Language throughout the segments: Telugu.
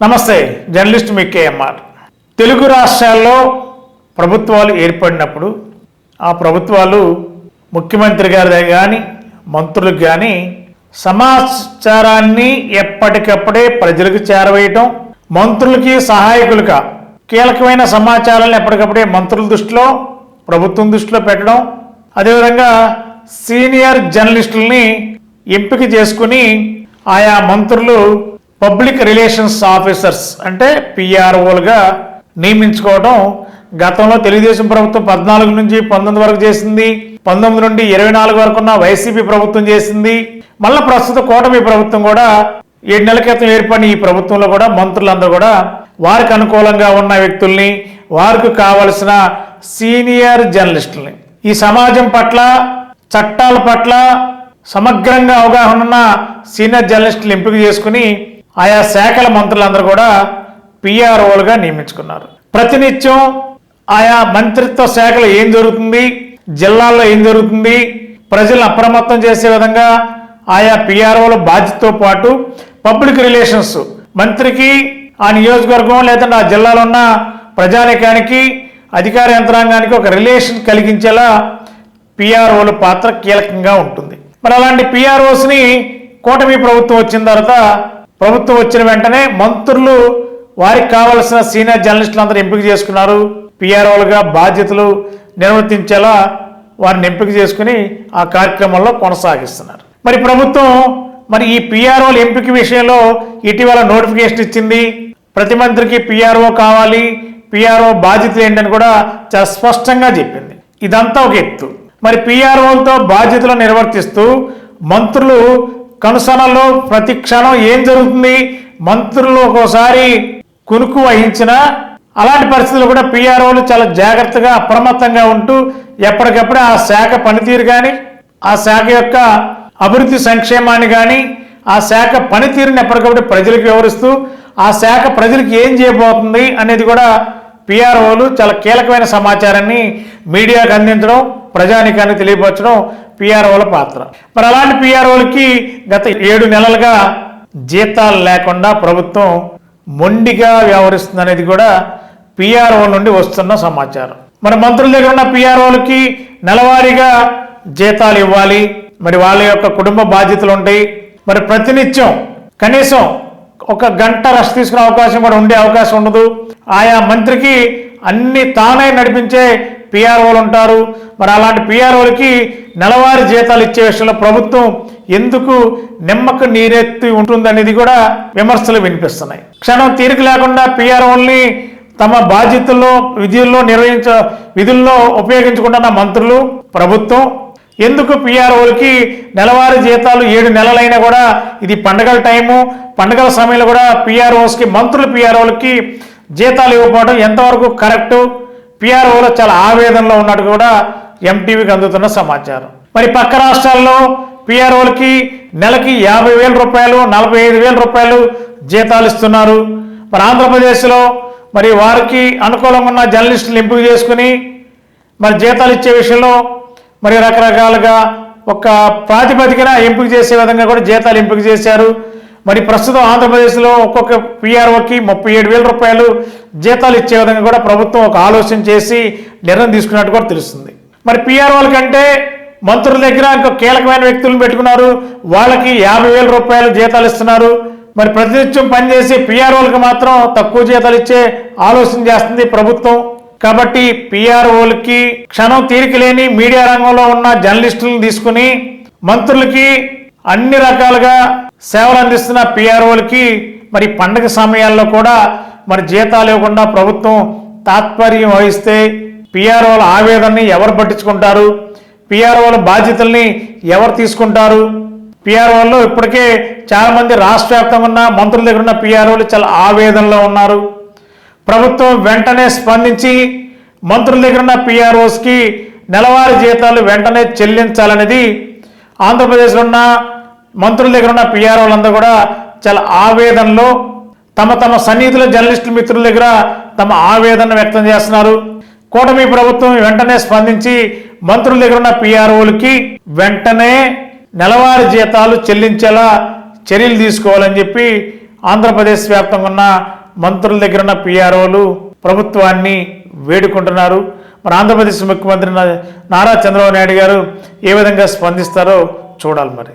నమస్తే జర్నలిస్ట్ మికేఎంఆర్ తెలుగు రాష్ట్రాల్లో ప్రభుత్వాలు ఏర్పడినప్పుడు ఆ ప్రభుత్వాలు ముఖ్యమంత్రి గారి కానీ మంత్రులకు కానీ సమాచారాన్ని ఎప్పటికప్పుడే ప్రజలకు చేరవేయటం మంత్రులకి సహాయకులుగా కీలకమైన సమాచారాలను ఎప్పటికప్పుడే మంత్రుల దృష్టిలో ప్రభుత్వం దృష్టిలో పెట్టడం అదేవిధంగా సీనియర్ జర్నలిస్టుల్ని ఎంపిక చేసుకుని ఆయా మంత్రులు పబ్లిక్ రిలేషన్స్ ఆఫీసర్స్ అంటే పిఆర్ఓలుగా నియమించుకోవడం గతంలో తెలుగుదేశం ప్రభుత్వం పద్నాలుగు నుంచి పంతొమ్మిది వరకు చేసింది పంతొమ్మిది నుండి ఇరవై నాలుగు వరకు ఉన్న వైసీపీ ప్రభుత్వం చేసింది. మళ్ళీ ప్రస్తుత కూటమి ప్రభుత్వం కూడా ఏడు నెలల క్రితం ఏర్పడిన ఈ ప్రభుత్వంలో కూడా మంత్రులందరూ కూడా వారికి అనుకూలంగా ఉన్న వ్యక్తుల్ని వారికి కావలసిన సీనియర్ జర్నలిస్టుల్ని. ఈ సమాజం పట్ల చట్టాల పట్ల సమగ్రంగా అవగాహన ఉన్న సీనియర్ జర్నలిస్టులు ఎంపిక చేసుకుని ఆయా శాఖల మంత్రులందరూ కూడా పిఆర్ఓలుగా నియమించుకున్నారు. ప్రతినిత్యం ఆయా మంత్రిత్వ శాఖలో ఏం జరుగుతుంది? జిల్లాల్లో ఏం జరుగుతుంది? ప్రజలను అప్రమత్తం చేసే విధంగా ఆయా పిఆర్ఓల బాధ్యతతో పాటు పబ్లిక్ రిలేషన్స్ మంత్రికి ఆ నియోజకవర్గం లేదంటే ఆ జిల్లాలో ఉన్న ప్రజానికానికి అధికార యంత్రాంగానికి ఒక రిలేషన్ కలిగించేలా పిఆర్ఓల పాత్ర కీలకంగా ఉంటుంది. మరి అలాంటి పిఆర్ఓస్ని కూటమి ప్రభుత్వం వచ్చిన తర్వాత ప్రభుత్వం వచ్చిన వెంటనే మంత్రులు వారికి కావలసిన సీనియర్ జర్నలిస్టులు అందరూ ఎంపిక చేసుకున్నారు. పిఆర్ఓలుగా బాధ్యతలు నిర్వర్తించేలా వారిని ఎంపిక చేసుకుని ఆ కార్యక్రమంలో కొనసాగిస్తున్నారు. మరి ప్రభుత్వం మరి ఈ పిఆర్ఓల ఎంపిక విషయంలో ఇటీవల నోటిఫికేషన్ ఇచ్చింది. ప్రతి మంత్రికి పిఆర్ఓ కావాలి పిఆర్ఓ బాధ్యతలు ఏంటని కూడా చాలా స్పష్టంగా చెప్పింది. ఇదంతా ఒక ఎత్తు. మరి పిఆర్ఓలతో బాధ్యతలు నిర్వర్తిస్తూ మంత్రులు కనుసనలో ప్రతి క్షణం ఏం జరుగుతుంది? మంత్రులు ఒక్కోసారి కునుకు వహించిన అలాంటి పరిస్థితులు కూడా పిఆర్ఓలు చాలా జాగ్రత్తగా అప్రమత్తంగా ఉంటూ ఎప్పటికప్పుడు ఆ శాఖ పనితీరు కానీ ఆ శాఖ యొక్క అభివృద్ధి సంక్షేమాన్ని కానీ ఆ శాఖ పనితీరుని ఎప్పటికప్పుడు ప్రజలకు వివరిస్తూ ఆ శాఖ ప్రజలకు ఏం చేయబోతుంది అనేది కూడా పిఆర్ఓలు చాలా కీలకమైన సమాచారాన్ని మీడియాకు అందించడం ప్రజానికానికి తెలియపరచడం పిఆర్ఓల పాత్ర. మరి అలాంటి పిఆర్ఓలకి గత ఏడు నెలలుగా జీతాలు లేకుండా ప్రభుత్వం మొండిగా వ్యవహరిస్తుంది అనేది కూడా పిఆర్ఓ నుండి వస్తున్న సమాచారం. మరి మంత్రుల దగ్గర ఉన్న పిఆర్ఓలకి నెలవారీగా జీతాలు ఇవ్వాలి. మరి వాళ్ళ యొక్క కుటుంబ బాధ్యతలు ఉంటాయి. మరి ప్రతినిత్యం కనీసం ఒక గంట రెస్ట్ తీసుకునే అవకాశం కూడా ఉండే అవకాశం ఉండదు. ఆయా మంత్రికి అన్ని తానే నడిపించే పిఆర్ఓలు ఉంటారు. మరి అలాంటి పిఆర్ఓలకి నెలవారీ జీతాలు ఇచ్చే విషయంలో ప్రభుత్వం ఎందుకు నిమ్మకు నీరెత్తి ఉంటుందనేది కూడా విమర్శలు వినిపిస్తున్నాయి. క్షణం తీరిక లేకుండా పిఆర్ఓల్ని తమ బాధ్యతల్లో విధుల్లో నిర్వహించ విధుల్లో ఉపయోగించుకుంటున్న మంత్రులు ప్రభుత్వం ఎందుకు పిఆర్ఓలకి నెలవారీ జీతాలు ఏడు నెలలైనా కూడా ఇది పండగల టైము పండగల సమయంలో కూడా పిఆర్ఓస్కి మంత్రులు పిఆర్ఓలకి జీతాలు ఇవ్వకపోవడం ఎంతవరకు కరెక్టు? పిఆర్ఓలో చాలా ఆవేదనలో ఉన్నట్టు కూడా ఎంటీవీకి అందుతున్న సమాచారం. మరి పక్క రాష్ట్రాల్లో పిఆర్ఓలకి నెలకి యాభై వేల రూపాయలు నలభై ఐదు వేల రూపాయలు జీతాలు ఇస్తున్నారు. మరి ఆంధ్రప్రదేశ్లో మరి వారికి అనుకూలంగా ఉన్న జర్నలిస్టులు ఎంపిక చేసుకుని మరి జీతాలు ఇచ్చే విషయంలో మరి రకరకాలుగా ఒక ప్రాతిపదికన ఎంపిక చేసే విధంగా కూడా జీతాలు ఎంపిక చేశారు. మరి ప్రస్తుతం ఆంధ్రప్రదేశ్లో ఒక్కొక్క పిఆర్ఓకి ముప్పై ఏడు వేల రూపాయలు జీతాలు ఇచ్చే విధంగా కూడా ప్రభుత్వం ఒక ఆలోచన చేసి నిర్ణయం తీసుకున్నట్టు కూడా తెలుస్తుంది. మరి పిఆర్ఓల కంటే మంత్రుల దగ్గర ఇంకా కీలకమైన వ్యక్తులను పెట్టుకున్నారు. వాళ్ళకి యాభై వేల రూపాయలు జీతాలు ఇస్తున్నారు. మరి ప్రతినిత్యం పనిచేసి పిఆర్ఓలకు మాత్రం తక్కువ జీతాలు ఇచ్చే ఆలోచన చేస్తుంది ప్రభుత్వం. కాబట్టి పిఆర్ఓలకి క్షణం తీరిక లేని మీడియా రంగంలో ఉన్న జర్నలిస్టులను తీసుకుని మంత్రులకి అన్ని రకాలుగా సేవలు అందిస్తున్న పిఆర్ఓలకి మరి పండగ సమయాల్లో కూడా మరి జీతాలు ఇవ్వకుండా ప్రభుత్వం తాత్పర్యం వహిస్తే పిఆర్ఓల ఆవేదనని ఎవరు పట్టించుకుంటారు? పిఆర్ఓల బాధ్యతల్ని ఎవరు తీసుకుంటారు? పిఆర్ఓల్లో ఇప్పటికే చాలామంది రాష్ట్ర వ్యాప్తంగా ఉన్న మంత్రుల దగ్గర ఉన్న పిఆర్ఓలు చాలా ఆవేదనలో ఉన్నారు. ప్రభుత్వం వెంటనే స్పందించి మంత్రుల దగ్గర ఉన్న పిఆర్ఓస్కి నెలవారీ జీతాలు వెంటనే చెల్లించాలనేది ఆంధ్రప్రదేశ్లో ఉన్న మంత్రుల దగ్గర ఉన్న పిఆర్ఓలందరూ కూడా చాలా ఆవేదనలో తమ తమ సన్నిహితుల జర్నలిస్టుల మిత్రుల దగ్గర తమ ఆవేదన వ్యక్తం చేస్తున్నారు. కూటమి ప్రభుత్వం వెంటనే స్పందించి మంత్రుల దగ్గర ఉన్న పిఆర్ఓలకి వెంటనే నెలవారీ జీతాలు చెల్లించేలా చర్యలు తీసుకోవాలని చెప్పి ఆంధ్రప్రదేశ్ వ్యాప్తంగా ఉన్న మంత్రుల దగ్గర ఉన్న పిఆర్ఓలు ప్రభుత్వాన్ని వేడుకుంటున్నారు. మన ఆంధ్రప్రదేశ్ ముఖ్యమంత్రి నారా చంద్రబాబు నాయుడు గారు ఏ విధంగా స్పందిస్తారో చూడాలి మరి.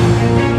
Thank you.